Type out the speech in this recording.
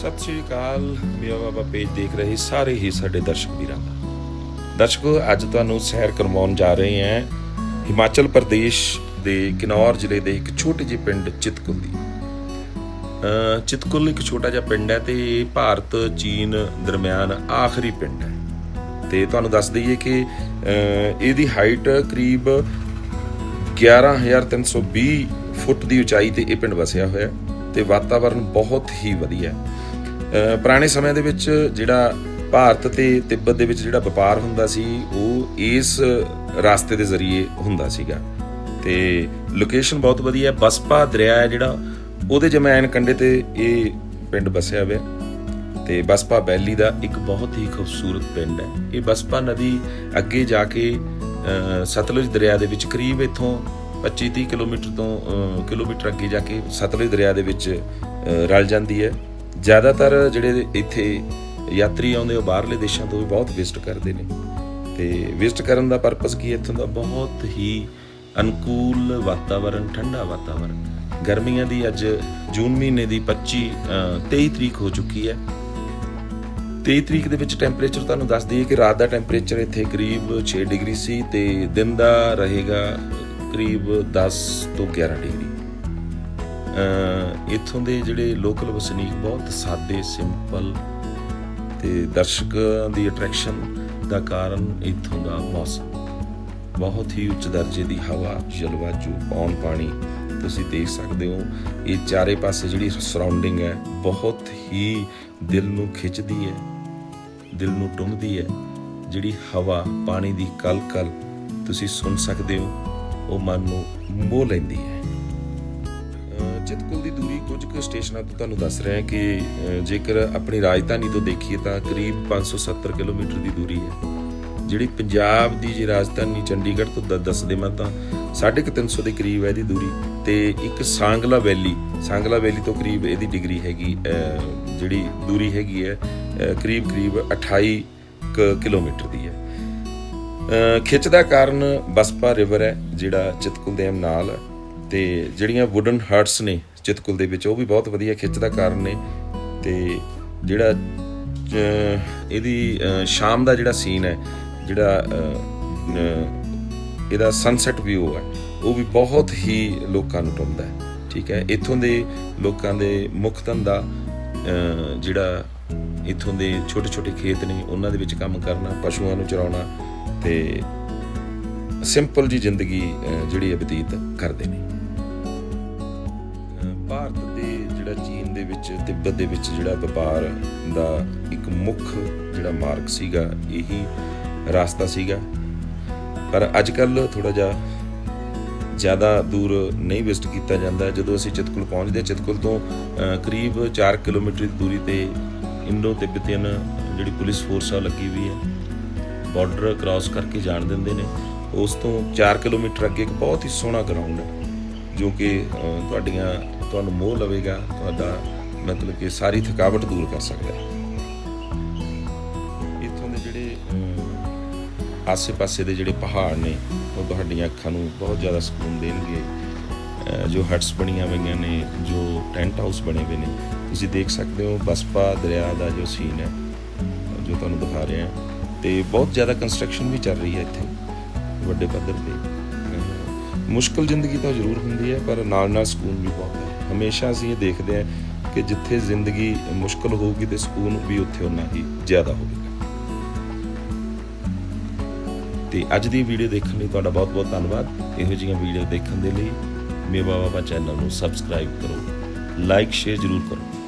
ਸਤਿ ਸ਼੍ਰੀ ਅਕਾਲ। ਮੇਰਾ ਬਾਬਾ ਪੇਜ ਦੇਖ ਰਹੇ ਸਾਰੇ ਹੀ ਸਾਡੇ ਦਰਸ਼ਕ ਵੀਰਾਂ ਦਾ। ਦਰਸ਼ਕੋ, ਅੱਜ ਤੁਹਾਨੂੰ ਸੈਰ ਕਰਵਾਉਣ ਜਾ ਰਹੇ ਹਾਂ। ਹਿਮਾਚਲ ਪ੍ਰਦੇਸ਼ ਦੇ ਕਿਨੌਰ ਜ਼ਿਲ੍ਹੇ ਦੇ ਇੱਕ ਛੋਟੇ ਜਿਹੇ ਪਿੰਡ ਚਿਤਕੁਲ ਦੀ। ਚਿਤਕੁਲ ਇੱਕ ਛੋਟਾ ਜਿਹਾ ਪਿੰਡ ਹੈ ਤੇ ਭਾਰਤ, ਚੀਨ ਦਰਮਿਆਨ ਆਖਰੀ ਪਿੰਡ ਹੈ। ਤੇ ਤੁਹਾਨੂੰ ਦੱਸ ਦਈਏ ਕਿ ਇਹਦੀ ਹਾਈਟ ਕਰੀਬ 11320 ਫੁੱਟ ਦੀ ਉਚਾਈ ਤੇ ਇਹ ਪਿੰਡ ਵਸਿਆ ਹੋਇਆ ਹੈ ਤੇ ਵਾਤਾਵਰਣ ਬਹੁਤ ਹੀ ਵਧੀਆ ਹੈ। ਪੁਰਾਣੇ ਸਮੇਂ ਦੇ ਵਿੱਚ ਜਿਹੜਾ ਭਾਰਤ ਤੇ ਤਿੱਬਤ ਦੇ ਵਿੱਚ ਜਿਹੜਾ ਵਪਾਰ ਹੁੰਦਾ ਸੀ, ਉਹ ਇਸ ਰਸਤੇ ਦੇ ਜ਼ਰੀਏ ਹੁੰਦਾ ਸੀਗਾ। ਤੇ ਲੋਕੇਸ਼ਨ ਬਹੁਤ ਵਧੀਆ ਹੈ, ਬਸਪਾ ਦਰਿਆ ਹੈ ਜਿਹੜਾ, ਉਹਦੇ ਜਮੈਨ ਕੰਢੇ ਤੇ ਇਹ ਪਿੰਡ ਵਸਿਆ ਹੋਇਆ। ਹੈ। ਤੇ ਬਸਪਾ ਵੈਲੀ ਦਾ ਇੱਕ ਬਹੁਤ ਹੀ ਖੂਬਸੂਰਤ ਪਿੰਡ ਹੈ। ਇਹ ਬਸਪਾ ਨਦੀ ਅੱਗੇ ਜਾ ਕੇ ਸਤਲੁਜ ਦਰਿਆ ਦੇ ਵਿੱਚ ਕਰੀਬ ਇਥੋਂ 25-30 ਕਿਲੋਮੀਟਰ ਤੋਂ ਕਿਲੋਮੀਟਰ ਅੱਗੇ ਜਾ ਕੇ ਸਤਲੁਜ ਦਰਿਆ ਦੇ ਵਿੱਚ ਰਲ ਜਾਂਦੀ ਹੈ। ਜ਼ਿਆਦਾਤਰ ਜਿਹੜੇ ਇੱਥੇ ਯਾਤਰੀ ਆਉਂਦੇ ਉਹ ਬਾਹਰਲੇ ਦੇਸ਼ਾਂ ਤੋਂ ਵੀ ਬਹੁਤ ਵਿਜ਼ਿਟ ਕਰਦੇ ਨੇ। ਤੇ ਵਿਜ਼ਿਟ ਕਰਨ ਦਾ ਪਰਪਸ ਕੀ ਇੱਥੋਂ ਦਾ ਬਹੁਤ ਹੀ ਅਨੁਕੂਲ ਵਾਤਾਵਰਣ ਠੰਡਾ ਵਾਤਾਵਰਣ ਗਰਮੀਆਂ ਦੀ ਅੱਜ ਜੂਨ ਮਹੀਨੇ ਦੀ 25 ਅਹ, 23 ਤਰੀਕ ਹੋ ਚੁੱਕੀ ਹੈ। 23 ਤਰੀਕ ਦੇ ਵਿੱਚ ਟੈਂਪਰੇਚਰ ਤੁਹਾਨੂੰ ਦੱਸ ਦਈਏ ਕਿ ਰਾਤ ਦਾ ਟੈਂਪਰੇਚਰ ਇੱਥੇ ਕਰੀਬ 6 ਡਿਗਰੀ ਸੀ ਤੇ ਦਿਨ ਦਾ ਰਹੇਗਾ ਕਰੀਬ 10 ਤੋਂ 11 ਡਿਗਰੀ। ਇੱਥੋਂ ਦੇ ਜਿਹੜੇ ਲੋਕਲ ਵਸਨੀਕ ਬਹੁਤ ਸਾਦੇ ਸਿੰਪਲ ਤੇ ਦਰਸ਼ਕਾਂ ਦੀ ਅਟਰੈਕਸ਼ਨ ਦਾ ਕਾਰਨ ਇੱਥੋਂ ਦਾ ਮੌਸਮ। ਬਹੁਤ ਹੀ ਉੱਚ ਦਰਜੇ ਦੀ ਹਵਾ ਜਲਵਾਯੂ ਪੌਣ, ਪਾਣੀ ਤੁਸੀਂ ਦੇਖ ਸਕਦੇ ਹੋ। ਇਹ ਚਾਰੇ ਪਾਸੇ ਜਿਹੜੀ ਸਰਾਊਂਡਿੰਗ ਹੈ, ਬਹੁਤ ਹੀ ਦਿਲ ਨੂੰ ਖਿੱਚਦੀ ਹੈ, ਦਿਲ ਨੂੰ ਟੁੰਬਦੀ ਹੈ। ਜਿਹੜੀ ਹਵਾ, ਪਾਣੀ ਦੀ ਕਲ-ਕਲ ਤੁਸੀਂ ਸੁਣ ਸਕਦੇ ਹੋ, ਉਹ ਮਨ ਨੂੰ ਮੋਹ ਲੈਂਦੀ ਹੈ। ਕੁਝ ਕੁ ਸਟੇਸ਼ਨਾਂ ਤੋਂ ਤੁਹਾਨੂੰ ਦੱਸ ਰਿਹਾ ਕਿ ਜੇਕਰ ਆਪਣੀ ਰਾਜਧਾਨੀ ਤੋਂ ਦੇਖੀਏ ਤਾਂ ਕਰੀਬ 570 ਕਿਲੋਮੀਟਰ ਦੀ ਦੂਰੀ ਹੈ। ਜਿਹੜੀ ਪੰਜਾਬ ਦੀ ਜੇ ਰਾਜਧਾਨੀ ਚੰਡੀਗੜ੍ਹ ਤੋਂ ਦ- ਦੱਸਦੇ ਮੈਂ ਤਾਂ 350 ਦੇ ਕਰੀਬ ਹੈ ਇਹਦੀ ਦੂਰੀ ਤੇ ਇੱਕ ਸਾਂਗਲਾ ਵੈਲੀ ਸਾਂਗਲਾ ਵੈਲੀ ਤੋਂ ਕਰੀਬ ਇਹਦੀ ਡਿਗਰੀ ਹੈਗੀ ਜਿਹੜੀ ਦੂਰੀ ਹੈਗੀ ਹੈ ਕਰੀਬ ਕਰੀਬ 28 ਕੁ ਕਿਲੋਮੀਟਰ ਦੀ ਹੈ। ਖਿੱਚ ਦਾ ਕਾਰਨ ਬਸਪਾ ਰਿਵਰ ਹੈ, ਜਿਹੜਾ ਚਿਤਕੁਲ ਦੇ ਨਾਲ ਹੈ ਤੇ ਜਿਹੜੀਆਂ ਵੁਡਨ ਹਰਟਸ ਨੇ ਚਿਤਕੁਲ ਦੇ ਵਿੱਚ, ਉਹ ਵੀ ਬਹੁਤ ਵਧੀਆ ਖਿੱਚ ਦਾ ਕਾਰਨ ਨੇ ਤੇ ਜਿਹੜਾ ਇਹਦੀ ਸ਼ਾਮ ਦਾ ਜਿਹੜਾ ਸੀਨ ਹੈ, ਜਿਹੜਾ ਇਹਦਾ ਸਨਸੈਟ ਵਿਊ ਹੈ, ਉਹ ਵੀ ਬਹੁਤ ਹੀ ਲੋਕਾਂ ਨੂੰ ਟੁੰਬਦਾ ਹੈ, ਠੀਕ ਹੈ? ਇੱਥੋਂ ਦੇ ਲੋਕਾਂ ਦੇ ਮੁੱਖ ਧੰਦਾ ਜਿਹੜਾ ਇੱਥੋਂ ਦੇ ਛੋਟੇ ਛੋਟੇ ਖੇਤ ਨੇ, ਉਹਨਾਂ ਦੇ ਵਿੱਚ ਕੰਮ ਕਰਨਾ, ਪਸ਼ੂਆਂ ਨੂੰ ਚਰਾਉਣਾ ਤੇ ਸਿੰਪਲ ਜੀ ਜ਼ਿੰਦਗੀ ਜਿਹੜੀ ਹੈ ਬਤੀਤ ਕਰਦੇ ਨੇ। ਭਾਰਤ ਦੇ ਜਿਹੜਾ ਚੀਨ ਦੇ ਵਿੱਚ ਤਿੱਬਤ ਦੇ ਵਿੱਚ ਜਿਹੜਾ ਵਪਾਰ ਦਾ ਇੱਕ ਮੁੱਖ ਜਿਹੜਾ ਮਾਰਗ ਸੀਗਾ ਇਹੀ ਰਸਤਾ ਸੀਗਾ। ਪਰ ਅੱਜ ਕੱਲ ਥੋੜਾ ਜਿਹਾ ਜ਼ਿਆਦਾ ਦੂਰ ਨਹੀਂ ਵਿਜ਼ਿਟ ਕੀਤਾ ਜਾਂਦਾ। ਜਦੋਂ ਅਸੀਂ ਚਿਤਕੁਲ ਪਹੁੰਚਦੇ ਹਾਂ, ਚਿਤਕੁਲ ਤੋਂ ਕਰੀਬ 4 ਕਿਲੋਮੀਟਰ ਦੀ ਦੂਰੀ ਤੇ ਇੰਡੋ ਤਿੱਬਤੀਅਨ ਜਿਹੜੀ ਪੁਲਿਸ ਫੋਰਸ ਆ ਲੱਗੀ ਹੋਈ ਹੈ ਬਾਰਡਰ ਕ੍ਰਾਸ ਕਰਕੇ ਜਾਣ ਦਿੰਦੇ ਨੇ। ਉਸ ਤੋਂ 4 ਕਿਲੋਮੀਟਰ ਅੱਗੇ ਇੱਕ ਬਹੁਤ ਹੀ ਸੋਹਣਾ ਗਰਾਊਂਡ ਹੈ ਜੋ ਕਿ ਤੁਹਾਡੀਆਂ ਤੁਹਾਨੂੰ ਮੋਹ ਲਵੇਗਾ, ਤੁਹਾਡਾ ਮਤਲਬ ਕਿ ਸਾਰੀ ਥਕਾਵਟ ਦੂਰ ਕਰ ਸਕਦਾ ਹੈ। ਇੱਥੋਂ ਦੇ ਜਿਹੜੇ ਆਸੇ-ਪਾਸੇ ਦੇ ਜਿਹੜੇ ਪਹਾੜ ਨੇ, ਉਹ ਤੁਹਾਡੀਆਂ ਅੱਖਾਂ ਨੂੰ ਬਹੁਤ ਜ਼ਿਆਦਾ ਸਕੂਨ ਦੇਣਗੇ। ਜੋ ਹਟਸ ਬਣੀਆਂ ਹੋਈਆਂ ਨੇ, ਜੋ ਟੈਂਟ ਹਾਊਸ ਬਣੇ ਹੋਏ ਨੇ, ਤੁਸੀਂ ਦੇਖ ਸਕਦੇ ਹੋ ਬਸਪਾ ਦਰਿਆ ਦਾ ਜੋ ਸੀਨ ਹੈ, ਜੋ ਤੁਹਾਨੂੰ ਦਿਖਾ ਰਿਹਾ ਤੇ ਬਹੁਤ ਜ਼ਿਆਦਾ ਕੰਸਟਰਕਸ਼ਨ ਵੀ ਚੱਲ ਰਹੀ ਹੈ ਇੱਥੇ, ਵੱਡੇ ਪੱਧਰ ਤੇ। ਮੁਸ਼ਕਲ ਜ਼ਿੰਦਗੀ ਤਾਂ ਜ਼ਰੂਰ ਹੁੰਦੀ ਹੈ, ਪਰ ਨਾਲ ਨਾਲ ਸਕੂਨ ਵੀ ਬਹੁਤ ਹੈ। ਹਮੇਸ਼ਾ ਅਸੀਂ ਇਹ ਦੇਖਦੇ ਹਾਂ ਕਿ ਜਿੱਥੇ ਜ਼ਿੰਦਗੀ ਮੁਸ਼ਕਲ ਹੋਊਗੀ ਤੇ ਸਕੂਨ ਵੀ ਉੱਥੇ ਉਨਾ ਹੀ ਜ਼ਿਆਦਾ ਹੋਵੇਗਾ। ਤੇ ਅੱਜ ਦੀ ਵੀਡੀਓ ਦੇਖਣ ਲਈ ਤੁਹਾਡਾ ਬਹੁਤ ਬਹੁਤ ਧੰਨਵਾਦ। ਇਹੋ ਜਿਹੀਆਂ ਵੀਡੀਓ ਦੇਖਣ ਦੇ ਲਈ ਮੇਵਾ ਬਾਬਾ ਚੈਨਲ ਨੂੰ ਸਬਸਕ੍ਰਾਈਬ ਕਰੋ, ਲਾਈਕ, ਸ਼ੇਅਰ ਜ਼ਰੂਰ ਕਰੋ।